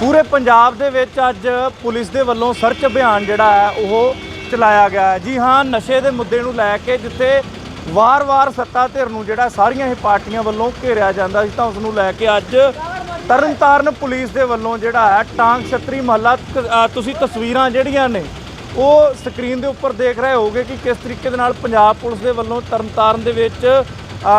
ਪੂਰੇ ਪੰਜਾਬ ਦੇ ਵਿੱਚ ਅੱਜ ਪੁਲਿਸ ਦੇ ਵੱਲੋਂ ਸਰਚ ਅਭਿਆਨ ਜਿਹੜਾ ਹੈ, ਉਹ ਚਲਾਇਆ ਗਿਆ ਹੈ। ਜੀ ਹਾਂ, ਨਸ਼ੇ ਦੇ ਮੁੱਦੇ ਨੂੰ ਲੈ ਕੇ ਜਿੱਥੇ ਵਾਰ-ਵਾਰ ਸੱਤਾ ਧਿਰ ਨੂੰ ਜਿਹੜਾ ਸਾਰੀਆਂ ਹੀ ਪਾਰਟੀਆਂ ਵੱਲੋਂ ਘੇਰਿਆ ਜਾਂਦਾ ਸੀ, ਤਾਂ ਉਸ ਨੂੰ ਲੈ ਕੇ ਅੱਜ ਤਰਨਤਾਰਨ ਪੁਲਿਸ ਦੇ ਵੱਲੋਂ ਜਿਹੜਾ ਹੈ, ਟਾਂਗ ਛਤਰੀ ਮਹੱਲਾ, ਤ- ਤੁਸੀਂ ਤਸਵੀਰਾਂ ਜਿਹੜੀਆਂ ਨੇ, ਉਹ ਸਕਰੀਨ ਦੇ ਉੱਪਰ ਦੇਖ ਰਹੇ ਹੋਗੇ ਕਿ ਕਿਸ ਤਰੀਕੇ ਦੇ ਨਾਲ ਪੰਜਾਬ ਪੁਲਿਸ ਦੇ ਵੱਲੋਂ ਤਰਨਤਾਰਨ ਦੇ ਵਿੱਚ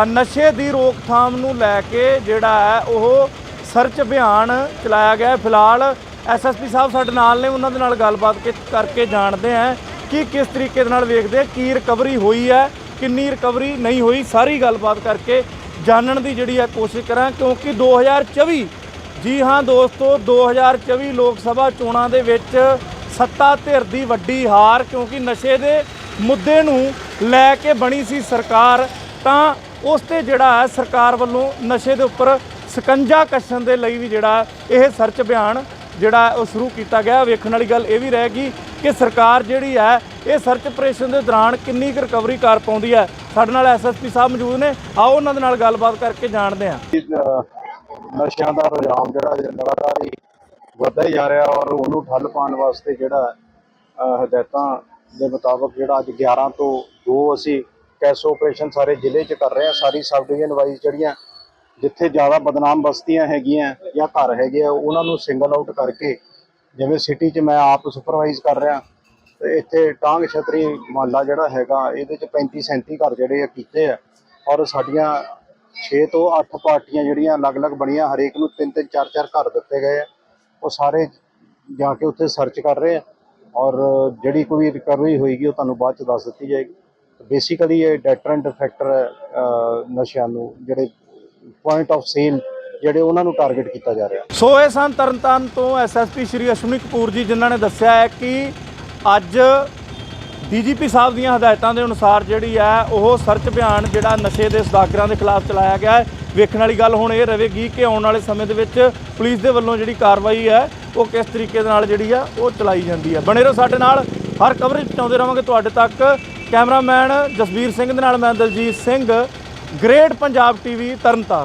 ਨਸ਼ੇ ਦੀ ਰੋਕਥਾਮ ਨੂੰ ਲੈ ਕੇ ਜਿਹੜਾ ਹੈ, ਉਹ ਸਰਚ ਅਭਿਆਨ ਚਲਾਇਆ ਗਿਆ ਹੈ। ਫਿਲਹਾਲ ਐਸਐਸਪੀ ਸਾਹਿਬ ਸਾਡੇ ਨਾਲ ਨੇ, ਉਹਨਾਂ ਦੇ ਨਾਲ ਗੱਲਬਾਤ ਕਿ- ਕਰਕੇ ਜਾਣਦੇ ਹਾਂ ਕਿ ਕਿਸ ਤਰੀਕੇ ਦੇ ਨਾਲ ਵੇਖਦੇ ਆ ਕੀ ਰਿਕਵਰੀ ਹੋਈ ਹੈ, ਕਿੰਨੀ ਰਿਕਵਰੀ ਨਹੀਂ ਹੋਈ ਸਾਰੀ ਗੱਲਬਾਤ ਕਰਕੇ ਜਾਣਨ ਦੀ ਜਿਹੜੀ ਹੈ ਕੋਸ਼ਿਸ਼ ਕਰਾਂ, ਕਿਉਂਕਿ 2024 ਜੀ ਹਾਂ ਦੋਸਤੋ 2024 ਲੋਕ ਸਭਾ ਚੋਣਾਂ ਦੇ ਵਿੱਚ ਸੱਤਾ ਧਿਰ ਦੀ ਵੱਡੀ ਹਾਰ, ਕਿਉਂਕਿ ਨਸ਼ੇ ਦੇ ਮੁੱਦੇ ਨੂੰ ਲੈ ਕੇ ਬਣੀ ਸੀ ਸਰਕਾਰ, ਤਾਂ ਉਸ ਤੇ ਜਿਹੜਾ ਹੈ ਸਰਕਾਰ ਵੱਲੋਂ ਨਸ਼ੇ ਦੇ ਉੱਪਰ ਸਕੰਜਾ ਕੱਸਣ ਦੇ ਲਈ ਵੀ ਜਿਹੜਾ ਇਹ ਸਰਚ ਅਭਿਆਨ ਜਿਹੜਾ ਉਹ ਸ਼ੁਰੂ ਕੀਤਾ ਗਿਆ। ਵੇਖਣ ਵਾਲੀ ਗੱਲ ਇਹ ਵੀ ਰਹੇਗੀ ਕਿ ਸਰਕਾਰ ਜਿਹੜੀ ਹੈ, ਇਹ ਸਰਚ ਆਪਰੇਸ਼ਨ ਦੇ ਦੌਰਾਨ ਕਿੰਨੀ ਕੁ ਰਿਕਵਰੀ ਕਰ ਪਾਉਂਦੀ ਹੈ। ਸਾਡੇ ਨਾਲ ਐਸਐਸਪੀ ਸਾਹਿਬ ਮੌਜੂਦ ਨੇ। ਆਓ ਉਹਨਾਂ ਦੇ ਨਾਲ ਗੱਲਬਾਤ ਕਰਕੇ ਜਾਣਦੇ ਹਾਂ। ਨਸ਼ਿਆਂ ਦਾ ਰੁਝਾਨ ਜਿਹੜਾ ਲਗਾਤਾਰ ਹੀ ਵੱਧਦਾ ਜਾ ਰਿਹਾ ਔਰ ਉਹਨੂੰ ਠੱਲ ਪਾਉਣ ਵਾਸਤੇ ਜਿਹੜਾ ਹਦਾਇਤਾਂ ਦੇ ਮੁਤਾਬਕ ਜਿਹੜਾ ਅੱਜ 11 ਤੋਂ 2 ਅਸੀਂ ਕੈਸ ਆਪਰੇਸ਼ਨ ਸਾਰੇ ਜ਼ਿਲ੍ਹੇ 'ਚ ਕਰ ਰਹੇ ਹਾਂ। ਸਾਰੀ ਸਬ ਡਿਵੀਜ਼ਨ ਵਾਈਜ਼ ਜਿਹੜੀਆਂ ਜਿੱਥੇ ਜ਼ਿਆਦਾ ਬਦਨਾਮ ਬਸਤੀਆਂ ਹੈਗੀਆਂ ਜਾਂ ਘਰ ਹੈਗੇ ਆ, ਉਹਨਾਂ ਨੂੰ ਸਿੰਗਲ ਆਊਟ ਕਰਕੇ ਜਿਵੇਂ ਸਿਟੀ 'ਚ ਮੈਂ ਆਪ ਸੁਪਰਵਾਈਜ਼ ਕਰ ਰਿਹਾ, ਤੇ ਇੱਥੇ ਟਾਂਗ ਛਤਰੀ ਮਹੱਲਾ ਜਿਹੜਾ ਹੈਗਾ, ਇਹਦੇ 'ਚ 35 37 ਘਰ ਜਿਹੜੇ ਆ ਕੀਤੇ ਆ ਔਰ ਸਾਡੀਆਂ 6 ਤੋਂ 8 ਪਾਰਟੀਆਂ ਜਿਹੜੀਆਂ ਅਲੱਗ-ਅਲੱਗ ਬਣੀਆਂ, ਹਰੇਕ ਨੂੰ ਤਿੰਨ ਤਿੰਨ ਚਾਰ ਚਾਰ ਘਰ ਦਿੱਤੇ ਗਏ ਆ, ਉਹ ਸਾਰੇ ਜਾ ਕੇ ਉੱਥੇ ਸਰਚ ਕਰ ਰਹੇ ਆ ਔਰ ਜਿਹੜੀ ਕੋਈ ਰਿਕਵਰੀ ਹੋਏਗੀ, ਉਹ ਤੁਹਾਨੂੰ ਬਾਅਦ ਚ ਦੱਸ ਦਿੱਤੀ ਜਾਏਗੀ। ਬੇਸਿਕਲੀ ਇਹ ਡੈਟਰੈਂਟ ਫੈਕਟਰ ਨਸ਼ਿਆਂ ਨੂੰ, ਜਿਹੜੇ ਪੁਆਇੰਟ ਆਫ ਸੇਲ ਜਿਹੜੇ ਉਹਨਾਂ ਨੂੰ ਟਾਰਗੇਟ ਕੀਤਾ ਜਾ ਰਿਹਾ। ਸੋ ਇਹ ਸਨ ਤਰਨਤਾਰਨ ਤੋਂ ਐਸਐਸਪੀ ਸ਼੍ਰੀ ਅਸ਼ਵਨੀ ਕਪੂਰ ਜੀ, ਜਿਨ੍ਹਾਂ ਨੇ ਦੱਸਿਆ ਹੈ ਕਿ ਅੱਜ ਡੀਜੀਪੀ ਸਾਹਿਬ ਦੀਆਂ ਹਦਾਇਤਾਂ ਦੇ ਅਨੁਸਾਰ ਜਿਹੜੀ ਹੈ ਉਹ ਸਰਚ ਅਭਿਆਨ ਜਿਹੜਾ ਨਸ਼ੇ ਦੇ ਸਦਾਗਰਾਂ ਦੇ ਖਿਲਾਫ ਚਲਾਇਆ ਗਿਆ ਹੈ। ਵੇਖਣ ਵਾਲੀ ਗੱਲ ਹੁਣ ਇਹ ਰਹੇਗੀ ਕਿ ਆਉਣ ਵਾਲੇ ਸਮੇਂ ਦੇ ਵਿੱਚ ਪੁਲਿਸ ਦੇ ਵੱਲੋਂ ਜਿਹੜੀ ਕਾਰਵਾਈ ਹੈ, ਉਹ ਕਿਸ ਤਰੀਕੇ ਦੇ ਨਾਲ ਜਿਹੜੀ ਆ ਉਹ ਚਲਾਈ ਜਾਂਦੀ ਹੈ। ਬਣੇ ਰਹੋ ਸਾਡੇ ਨਾਲ, ਹਰ ਕਵਰੇਜ ਪਹੁੰਚਾਉਂਦੇ ਰਹਾਂਗੇ ਤੁਹਾਡੇ ਤੱਕ ਕੈਮਰਾਮੈਨ ਜਸਵੀਰ ਸਿੰਘ ਦੇ ਨਾਲ ਮੈਂ Daljit Singh. Great Punjab TV Tarn Taran.